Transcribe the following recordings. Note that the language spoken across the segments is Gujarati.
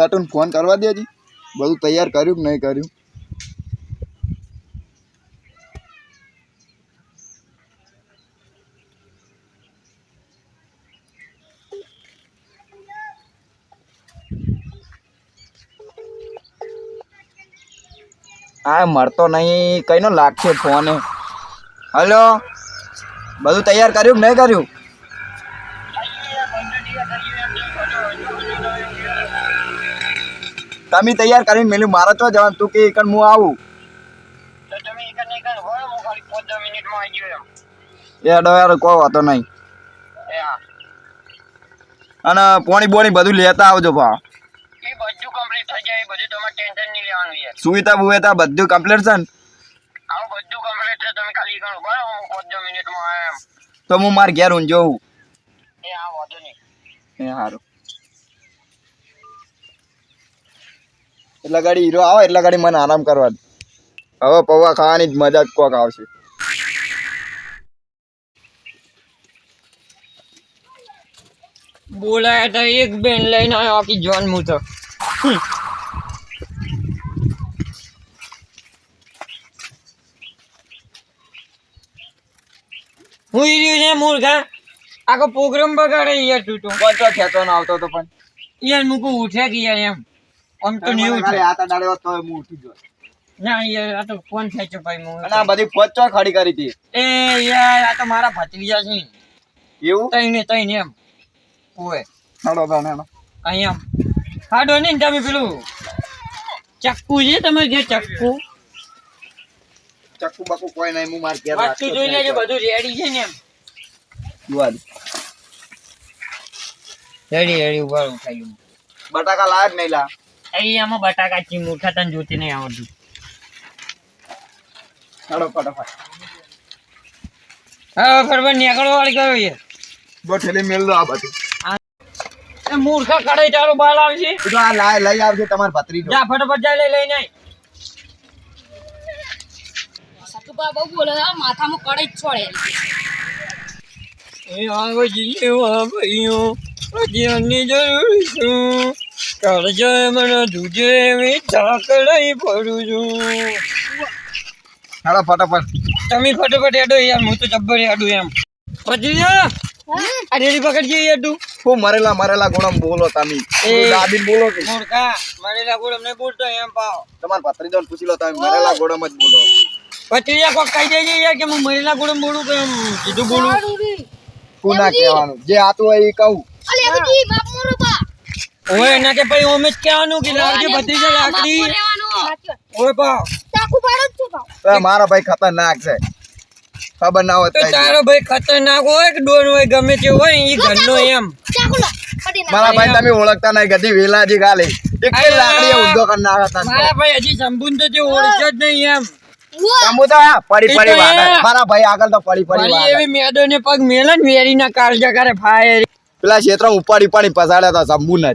સાટુન ફોન કરવા દેજી. બધું તૈયાર કર્યું કે નહીં કર્યું? આ મળતો નહીં. કઈનો લાગશે ફોન હલો? બધું તૈયાર કર્યું કે નહીં કર્યું? તમે તૈયાર કરીને મેલ્યું. મારે તો જવાનું. તું કે એકણ હું આવું. એ અડો યાર કોઈ વાતો નહીં. અને પોણી બોણી બધું લેતા આવજો ભા. સુવિધા બુવિધા બધું કમ્પ્લીટ છે ને? તો હું માર ઘેર ઊંઝો હા નહીં. એ સારું એટલા ગાડી હીરો આવે એટલા ગાડી મને આરામ કરવા હવે પૌવા ખાવાની જ મજા જ કોક આવશે. બોલાયા તો એક બેન લઈને આવ્યો આખી જોન હું તો. હું ઈ છે મૂર્ખા? આખો પ્રોગ્રામ બગાડે યાર તું તો. કોણ ખેતો આવતો તો પણ. યાર મૂકું ઉઠે કે યાર એમ. આમ તો નહીં છે આ તો તો હું ઉઠી ગયો. ના યાર આ તો ફોન ખેંચો ભાઈ હું આ બધી પોચ ખડી કરી હતી. એ યાર આ તો મારા ભત્રીજા છે. એવું? તઈને તઈને એમ. ઓય હેડો હેડો. અહીંયા હાડો ને તમે પેલું. ચક્કુ છે તમે જે ચક્કુ? ચક્કુ બકુ કોઈ નહીં હું માર કે વસ્તુ જોઈ લેજો બધું રેડી છે ને એમ. બધું રેડી રેડી ઊભા ખાઈ બટાકા લાયક નહીં લા. અહીં આમાં બટાકા ચી મૂઠા તને જોતી નહીં આવડતું. હેડો ફટાફટ. હા ફરવા વાળી કયો યાર બો ઠેલી મેલ દો આ બધું એ મૂર્ખા કડાઈ તારો બાલ આવશે. તો આ લાય લઈ આવજો તમાર ભત્રીજો. જા ફટાફટ જા લઈ લઈને. બહુ બોલે માથામાં કડે છોડે. એ આવો જીવા ભાઈઓ અજ્ઞાનની જરૂર છું. કરજે મને એવી ઝાકડાઈ પડું છું. ફટાફટ. તમે ફટાફટ હેડો યાર હું તો જબ્બર હેડું એમ. પછી રેડી પકડજે હું મરેલા મરેલા ગુણમ બોલો તમે. એ. બોલો કે મૂર્ખા મરેલા ગોળમ અમને બોલતો એમ પાવ. તમાર ભત્રીજો પૂછી લો તમે મરેલા ગોળમ જ બોલો. પછી યાર કોક કહી દેજે યાર કે હું મરેલા ગોળ બોલું કે એમ કીધું બોલું. શું ના કહેવાનું? જે આતું હોય એ કહું. અલે બધી બાપ મોરો બા ઓય એના કે ભાઈ ઓમે કેવાનું કે લાવજે ભત્રીજા લાકડી. ઓય બા. ચાકુ પાડો જ છું પાવ તો મારા ભાઈ ખતરનાક છે. ખબર ના હોય તો તારો ભાઈ ખતરનાક હોય કે ડોન હોય ગમે તે હોય એ ઘરનો એમ. ચાકુ લો. પડી મારા ભાઈ તમે ઓળખતા નહીં ગધી વેલાજી ખાલી એક જ લાકડી ઊંધો કરી નાખતા મારા ભાઈ હજી સંબુન તો તે ઓળખે જ નહીં એમ. પડી પડી. મારા ભાઈ આગળ તો પડી પડી એવી મેદો ને પગ મેલે ને વેરી ના કાળજા કરે ફાયર. પેલા ક્ષેત્ર ઉપાડી પાડી પસાડ્યા હતા શંભુ ને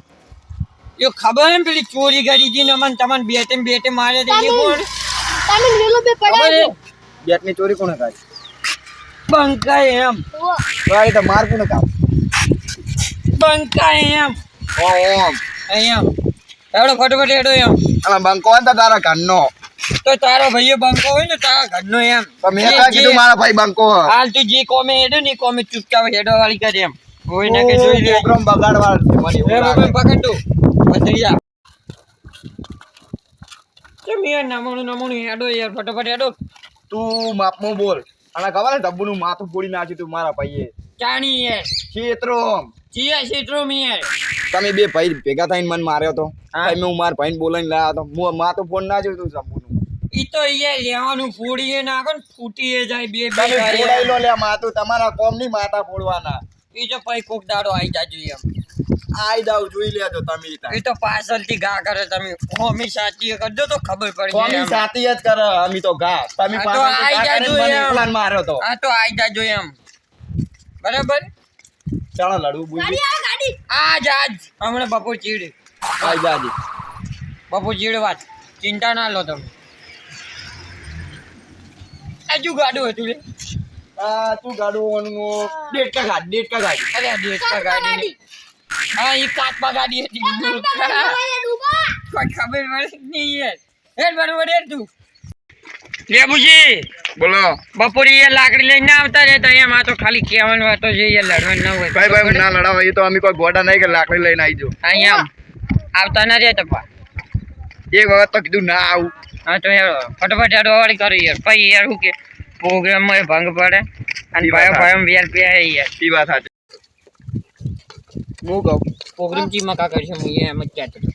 એ ખબર એમ પેલી ચોરી કરી હતી ને અમને તમને બેટે બેટે મારે તે એ કોણ તમે મેલો બે ખબર બેટની ચોરી કોણે કરી? બંકાય એમ. ભાઈ તો માર કોને કામ બંકાય એમ. ઓ ઓમ એમ એડો ફટાફટ એડો એમ. અલા બંકો હોય ને તો તારા ઘરનો. તો તારો ભાઈઓ બંકો હોય ને તારા ઘરનો એમ. તો મેં જે- ક્યાં કીધું મારા ભાઈ બંકો હાલ તું જે કોમે હેડો ને કોમે ચૂપચાપ હેડો વાળી કરે એમ. કોઈ ને કે જોઈ લે. પ્રોગ્રામ બગાડવા મને એવું એ લાગે. બાબા પકડ તું પથરી જા કેમ યાર નમણું નમણું હેડો યાર ફટાફટ હેડો. તું માપમાં બોલ. અને ખબર ડબ્બુનું માથું ફોડી નાખ્યું તું મારા ભાઈએ? ચાણી યાર. ક્ષેત્રો ચિયા સીટરો યાર. તમે બે ભાઈ ભેગા થઈને મને માર્યો તો. હા. તમે હું મારા ભાઈને બોલાવીને લાવ્યો હતો હું માથું ફોન ના જોયું તું શંભુનું ઈ તો યાર લેવાનું ફોડીએ નાખો ને ફૂટીએ જાય બે બે ભાઈ ફોડાઈ લો લે માથું. તમારા કોમની માથા ફોડવાના. ઈ તો પછી કોક દાડો આવી જાજો એમ આઈ દાવ જોઈ લેજો તમે તો પાછળથી ગા કરે તમે. હોમી સાચી કરજો તો ખબર પડી કોમી એમ. જ કરે અમે તો ઘા. તમે તો માર્યો તો. આ તો આઈ જાજો એમ. બરાબર? ચાલો લડવું બુજી ગાડી આવે ગાડી. આજ આજ. હમણાં બપોર ચીડ. આઈ જાજી બપોર ચીડ વાત. ચિંતા ના લો તમે. આજુ ગાડું હતું રે આ તું ગાડું ડેટકા ગાડી ડેટકા ગાડી. અરે ડેટ કા ગાડી. નહીં હા ઈ કાચમાં ગાડી હતી. કોઈ ખબર પડે નહીં યાર. હેડ બરોબર હેડ તું. લેબુજી બોલો. બપોરી એ લાકડી લઈને આવતા રહેતા એમાં તો ખાલી કહેવાનું વાતો છે એ લડવાનું ના હોય. ભાઈ ભાઈ ના લડાવ એ તો અમે કોઈ ગોડા નહીં કે લાકડી લઈને આવી જો અહીંયા આવતા ના રહેતા પા. એક વખત તો કીધું ના આવું. હા તો યાર ફટાફટ હેડો વાળી કરી યાર. પછી યાર શું કે પ્રોગ્રામમાં ભંગ પડે. અને ભાઈ ભાઈ વેર પે યાર. એ વાત સાચી. હું કહું? પ્રોગ્રામ ચીમાં મકા કરશે હું એમ જ કહેતો હતો.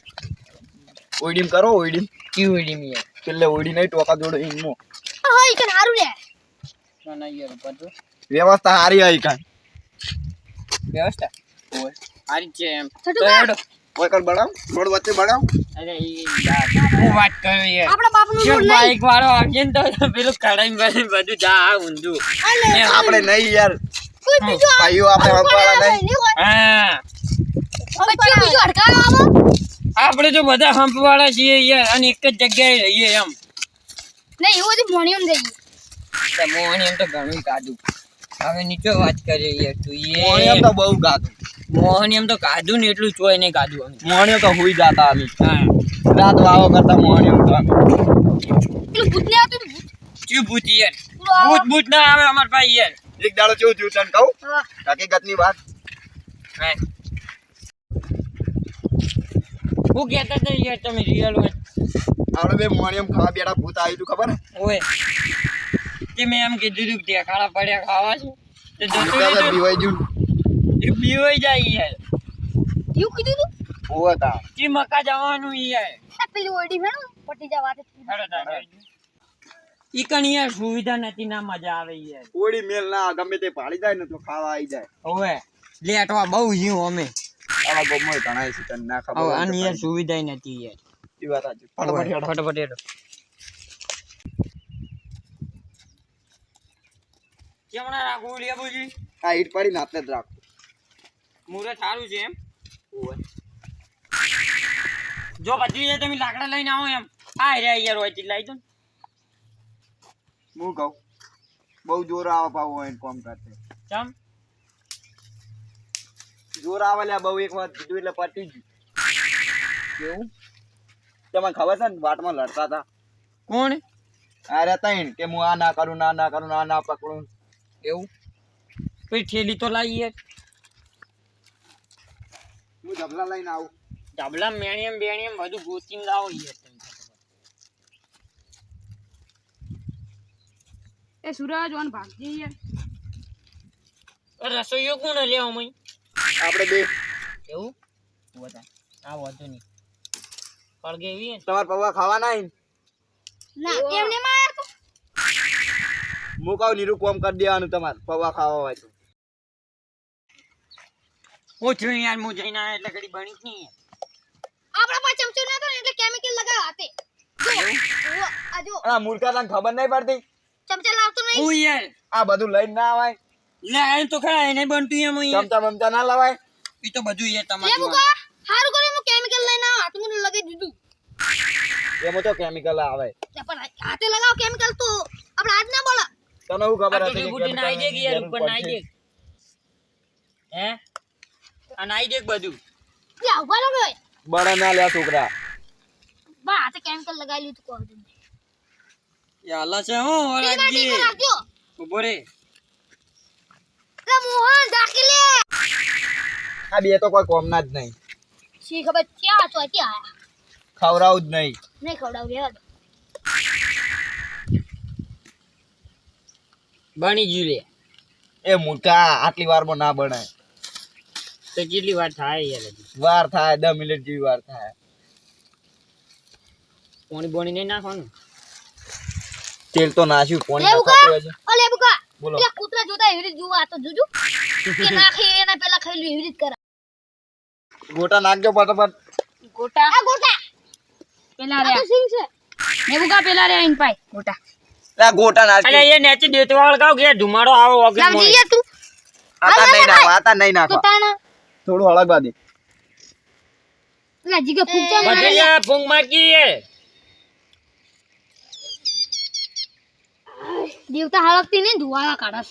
ઓઈડીમ કરો ઓઈડીમ કી ઉડી મી યાર? છેલ્લે ઓઈડી નહીં ટોકા જોડો ઈમો હા ઈ કન હારું લે. ના ના યાર ઉપર વ્યવસ્થા સારી આઈ કાન. વ્યવસ્થા? સારી હારી છે એમ. છઠ્ઠું ઓય કા? કર બડાવ. થોડ વચ્ચે બડાવ. અરે ઈ યાર હું વાત કરું યાર? આપણા બાપનું મૂળ નહીં. બાઈક વાળો આવશે ને તો પેલું કડાઈ બધું જા આ ઊંધું. આપણે નહીં યાર. કોઈ બીજું ભાઈઓ આપણે હંપવાળા નહીં. નહીં હા. પછી બીજું અડકાયો આપણે તો બધા હંપ વાળા છીએ યાર અને એક જ જગ્યાએ રહીએ એમ. નહીં એવું બધું મોણિયમ થઈ ગયું. તો તો ઘણું કાઢું હવે નીચે વાત કરીએ યાર તું મોણિયમ એ તો બહુ કાઢું મોહન એમ તો કાઢું ને એટલું ચોય નહીં કાઢું અમે. મોહનિયમ તો હુઈ જાતા અમે. રાત વાવો કરતા મોહનિયમ તો અમે. પેલું ભૂત નહીં આવતું ભૂત? ચી ભૂત યાર? ભૂત ભૂત ના આવે અમાર ભાઈ યાર. એક દાડો કેવું થયું તને કહું? હકીકતની વાત. હું. કહેતા હતા યાર તમે રિયલ હોય. આપણે બે મોણિયમ ખાવા બેઠા ભૂત આવ્યું તું ખબર ઓય. કે મેં એમ કીધું તું કે ખાડા પડ્યા ખાવા છે. તો જતું બીવાઈ ગયું. એ બીવાઈ જાય યાર. એવું કીધું તું? હોવા તા ચી મકા જવાનું યાર. પેલી પટી હેડો. ઈ કણ યાર સુવિધા નથી ના મજા આવે યાર ઓડી મેલ ના ગમે તે પાડી જાય ને તો ખાવા આવી જાય. ઓવે લેટવા બહુ જીવ અમે. આવા ગોમો ઘણા છે તને ના ખબર હવે આની યાર સુવિધા નથી યાર. ઈ વાત સાચી. ફટાફટ હેડો. ફટાફટ હેડો. કેમણા રાખવું લેબુજી આ ઈટ પાડીને હાથે જ રાખો. મુરે સારું છે એમ. જો બધી તમે લાકડા લઈને આવો એમ. આ રે યાર હોય તે લાવી દો ને. હું કહું? બહુ જોર આવે પાવ હોય કોમ કરતે ચમ? જોર આવે લે બહુ એક વાર કીધું એટલે પતી ગયું. કેવું? તમને ખબર છે ને વાટમાં લડતા હતા? કોણ? આ તૈણ કે હું આ ના કરું ના ના કરું ના ના પકડું. એવું? પછી ઠેલી તો લાવીએ હું જબલા લઈને આવું. ઢબલા મેણીએમ બેણીએમ બધું ગોતીને લાવો યાર તમે ફટાફટ. એ સુરજ ઓન ભાગજી યાર રસોઈયો કોણ લેવો મય? આપણે બે. એવું? બધા આ વધુ નહીં. પડગે એવી તમાર પૌવા ખાવાના હે ને? ના એમને માં તો. મુકાવ નીરુ કોમ કરી દેવાનું તમારે પૌવા ખાવા હોય તો. હું છું યાર હું જઈને આયા એટલે ઘડી બની જ નહીં. આપણા પાસે ચમચો નતો ને એટલે કેમિકલ લગાવ્યા હાથે. જો જો, આ જો આ મૂર્ખા તને ખબર નહીં પડતી? ચમચા લાવતો નહીં? હું યાર. આ બધું લઈને ના આવાય. લે આ તો ખરા એને બનતું એમ યાર. ચમચા બમચા ના લવાય. ઈ તો બધું યાર લે તમારું મુકા હારું કર્યું હું કેમિકલ લઈને આવ. હાથ મને લગાવી દીધું. એમાં તો કેમિકલ આવે. લે પણ હાથે લગાવ કેમિકલ તો. આપણે હાથ ના બોલા. તને હું ખબર હતી કે બુટી નાઈ દે કે યાર ઉપર નાઈ દે હે? આ નાઈ દે બધું. લે ઊભા રહો ભાઈ બળા ના લ્યા છોકરા. બા હાથે કેમિકલ લગાઈ લીધું કોણ? તમે યાલા છે હું ઓરાજી ઊભો રે. લે મોહન ઢાકી લે. આ બે તો કોઈ કોમના જ નહીં. શી ખબર ક્યાં છો ત્યાં આયા? ખવડાવું જ નહીં. નહીં ખવડાવ રહેવા બની ગયું લે. એ મૂર્ખા આટલી વારમાં ના બનાય તો કેટલી વાર થાય યાર વાર થાય દસ મિનિટ જેવી વાર થાય. પોણી બોણી નહીં નાખવાનું? તેલ તો નાશ્યું બુકા નાખાતું છે? ઓ બુકા બોલો. પેલા કૂતરા જોતા એવી રીતે જોવા આ તો જોજો. કે નાખી એના પેલા ખાઈ લ્યું એવી રીતે કરા. ગોટા નાખજો ફટાફટ. ગોટા? આ ગોટા. પેલા રે આ સિંગ છે. ને બુકા પેલા રે ઇન પાઈ ગોટા. લા ગોટા નાખ. અલે એ નેચે દેતવાળ ગાવ કે ધુમાડો આવો ઓગી લાવજી યાર તું. આતા નહીં નાખવા આતા નહીં તો નાખવા તાણા. થોડું હળગવા દે. લા જીગે ફૂંક ને બધે ફૂંક મારકી એ દેવતા હળકતી ને ધુવાળા કાઢસ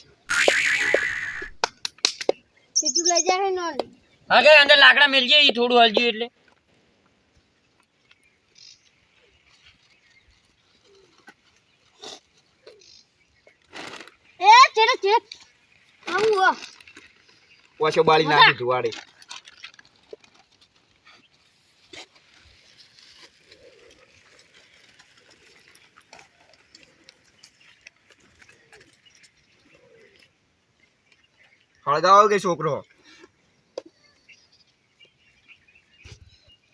સીધું લઈ જાય નો હા અંદર લાકડા મેલ જાય થોડું હલજ્યું એટલે. એ ચેડ ચેડ આવું ઓછો બાળી નાખી ધુવાડે. હળગાવો કે છોકરો?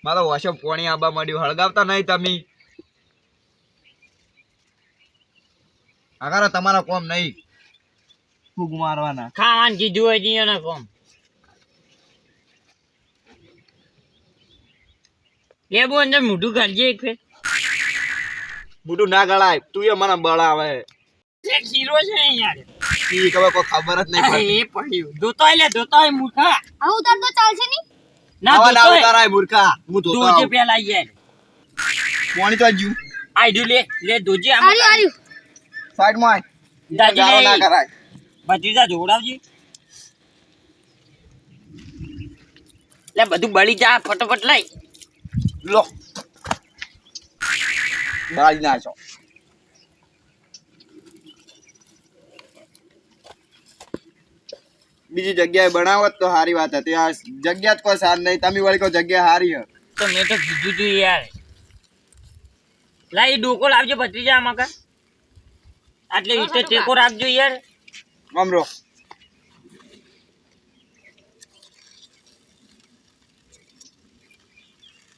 મારો વાસો પોણી આબા મળ્યું હળગાવતા નહીં તમે. અગારો તમારો કોમ નહીં. ફૂગ મારવાના. ખાવાનું કીધું હોય જી એને કોમ. એ બહુ અંદર મોઢું કાઢજે એક ફેર. મોટું ના ગળાય. તું એ મને બળાવે. શીરો છે ને યાર ઈ ખબર કોઈ ખબર જ નહીં પડતી. એ પડ્યું. ધોતોય લે ધોતોય મૂર્ખા. આ ઉતાર તો ચાલશે નહીં? ના ના ધોતોય. ઉતારાય મૂર્ખા. હું ધોતો ધોજે આવું. પેલા યાર. પોણી તો જ્યું આઈડુ લે લે ધોજે આમ. આર્યું આર્યું. સાઈડમાં આય. દાદી ગાળો ના કરાય. ભત્રીજા જોડાવજી લે બધું બળી જા ફટાફટ લઈ. લો. બાળી નાખો બીજી જગ્યાએ બનાવો તો સારી વાત હતી. આ જગ્યા જ કોઈ સાર નહીં. તમે વળી કોઈ જગ્યા સારી હે તો મેં તો કીધું તું યાર. લા એ ડોકો લાવજો ભત્રીજા આમાં કા? આટલે વિશે ટેકો રાખજો યાર. મમરો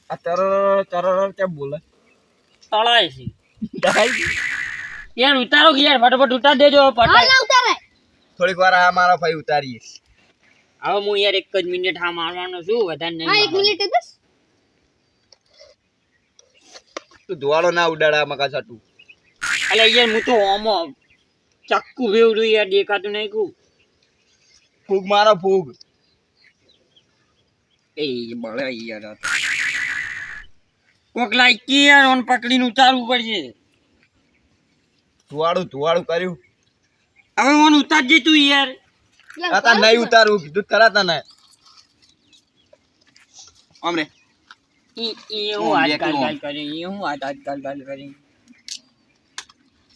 આ તર તર કેમ બોલે? તળાય છે. યાર ઉતારો કે યાર. ફટાફટ ઉતાર દેજો. ઉતારાય થોડીક વાર આ મારા ભાઈ ઉતારીએ. હવે હું યાર એક જ મિનિટ હા મારવાનો છું વધારે હા એક મિનિટ બસ. તું ધુવાળો ના ઉડાડા મકા છટું. એટલે યાર હું તો ઓમો ચક્કુ વેવડું યાર દેખાતું નહીં કુ. ફૂગ મારો ફૂગ. એ બળે યાર કોક લાઈકી યાર ઓન પકડીને ઉતારવું પડશે. ધુવાળું ધુવાળું કર્યું. હવે ઓન ઉતારજે તું યાર. તાતા તા નહીં ઉતારવું કીધું ખરા તને અમરે ઈ ઈ હું હું કાલ કરી ઈ હું ગાલ ગાલ કરી.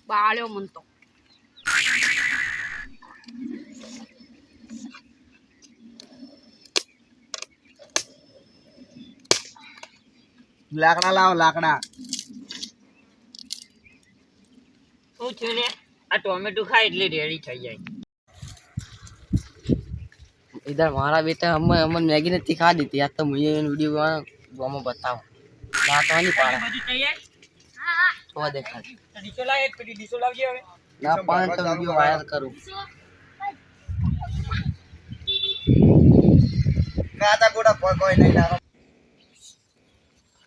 બાળ્યો મન તો. લાકડા લાવો લાકડા. શું થયું આ ટોમેટો ખાય એટલે રેડી થઈ જાય इधर हमारा बेटा हम हमने मैगी ने खा दी थी आज तो मुझे वीडियो में बताओ ना तो नहीं पाड़ा બધું તૈયાર तो देखा તો ડીશો લાવ એક પેલી ડીશો લાવજે હવે ना पान तो वीडियो वायरल करूँ કાતા ગોડા કોઈ કોઈ નહીં લાવો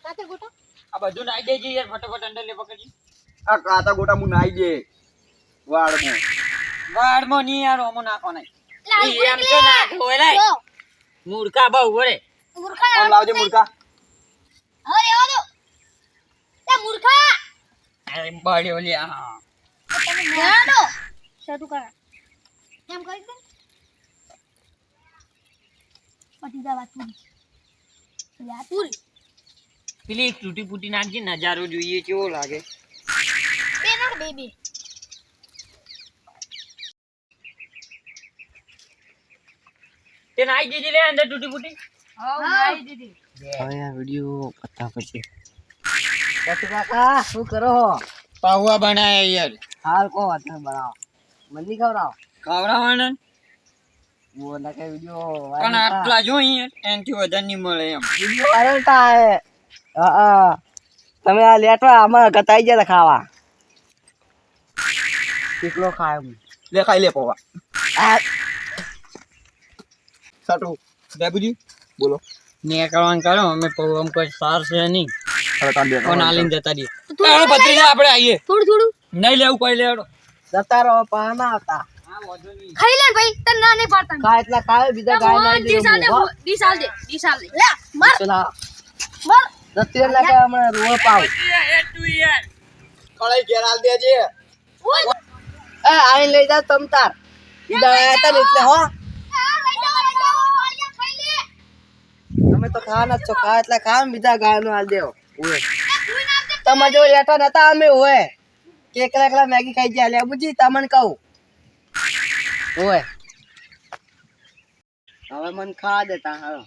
કાતે ગોટા આ બધું નાઈ દેજે યાર ફટાફટ અંદર લે પકડજી આ કાતા ગોટા હું નાઈ જે વાળમાં. વાડમાં નહીં યાર ઓમો નાખો નહીં. એમ તો નાખો લે મૂર્ખા બહુ વળે મૂર્ખા લાવજે મૂર્ખા. હવે રેવા દો. એ મૂર્ખા. અરે બળ્યો લે હા. રેવા દો. શરૂ કરા. એમ કરી દે. પટી જા વાત પૂરી. યાર પૂરી. પેલી તૂટી ફૂટી નાખજે નજારો જોઈએ કેવો લાગે. બે નોટ બે. તે નાઈ દીધી લે અંદર તૂટી ફૂટી હા નાઈ દીધી. આ વિડિયો પતા પછી. પછી કાકા શું કરો હો? પાવા બનાયા યાર. હાલ કો વાત બનાવો. મને ખવડાવો? ખવડાવવાનો? વો ના વિડિયો પણ આટલા જો અહીં એનથી વધારે નહીં મળે એમ. વિડિયો વાયરતા હે હા. તમે આ લેટવા આમાં ગતાઈ ગયા ખાવા. કેટલો ખાય લે ખાઈ લે પોવા. આ સાટુ. દેબુજી બોલો. નીકળવાનું કરો અમે પૌવામાં કોઈ સાર છે નહીં. તાન બે આલીને જતા રહીએ. ચાલો ભત્રીજા આપણે આવીએ થોડું થોડું. નહીં લેવું કોઈ લેવડો. જતા રહો પાના આવતા. ખાઈ લે ભાઈ તને ના નહીં પાડતા. ખા એટલા ખાય બીજા ગાય ના દિશાલ દે દિશાલ દે દિશાલ દે લે મર. ચલા મર. દત્તી લાગે હમણાં રોડ પાવ. કળાઈ ઘેર દેજે. એ આઈ લઈ જા તમ તાર. બીજા આયા તા ને એટલે હો તમે તો ખાવાના છો. ખા એટલે ખા બીજા ગાય નો હાલ દેવો. તમે જો એઠા નતા અમે હોય કે એકલા એકલા મેગી ખાઈ ગયા. લે બુજી, તમને કહું. હોય હવે મને ખાવા દેતા હાલો.